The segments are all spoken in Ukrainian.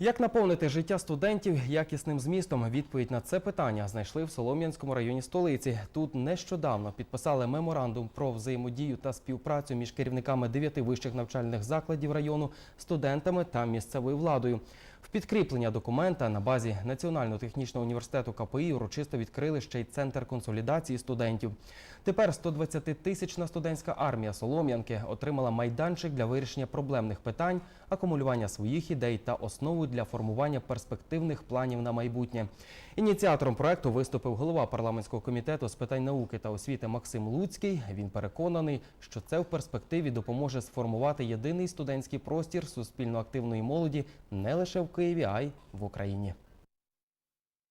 Як наповнити життя студентів якісним змістом? Відповідь на це питання знайшли в Солом'янському районі столиці. Тут нещодавно підписали меморандум про взаємодію та співпрацю між керівниками дев'яти вищих навчальних закладів району, студентами та місцевою владою. В підкріплення документа на базі Національного технічного університету КПІ урочисто відкрили ще й центр консолідації студентів. Тепер 120-тисячна студентська армія Солом'янки отримала майданчик для вирішення проблемних питань, акумулювання своїх ідей та основу для формування перспективних планів на майбутнє. Ініціатором проекту виступив голова парламентського комітету з питань науки та освіти Максим Луцький. Він переконаний, що це в перспективі допоможе сформувати єдиний студентський простір суспільно активної молоді не лише в Києві, а й в Україні.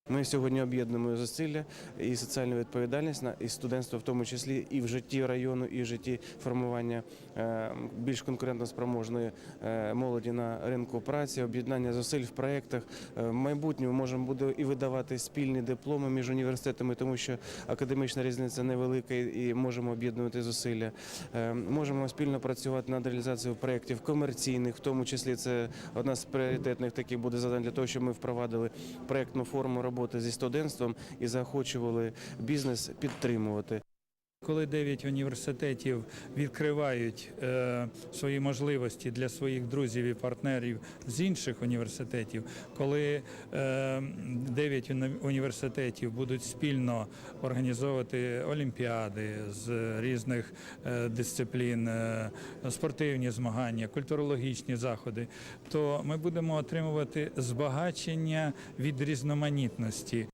Ми сьогодні об'єднуємо зусилля і соціальну відповідальність і студентство, в тому числі і в житті району, і в житті формування е, більш конкурентоспроможної е, молоді на ринку праці, об'єднання зусиль в проєктах. Е, В майбутньому можемо буде і видавати спільні дипломи між університетами, тому що академічна різниця невелика і можемо об'єднувати зусилля. Можемо спільно працювати над реалізацією проєктів комерційних, в тому числі це одна з пріоритетних таких буде завдань для того, щоб ми впровадили проєктну форму роботи зі студентством і заохочували бізнес підтримувати. Коли дев'ять університетів відкривають е, свої можливості для своїх друзів і партнерів з інших університетів, коли е, дев'ять університетів будуть спільно організовувати олімпіади з різних е, дисциплін, е, спортивні змагання, культурологічні заходи, то ми будемо отримувати збагачення від різноманітності.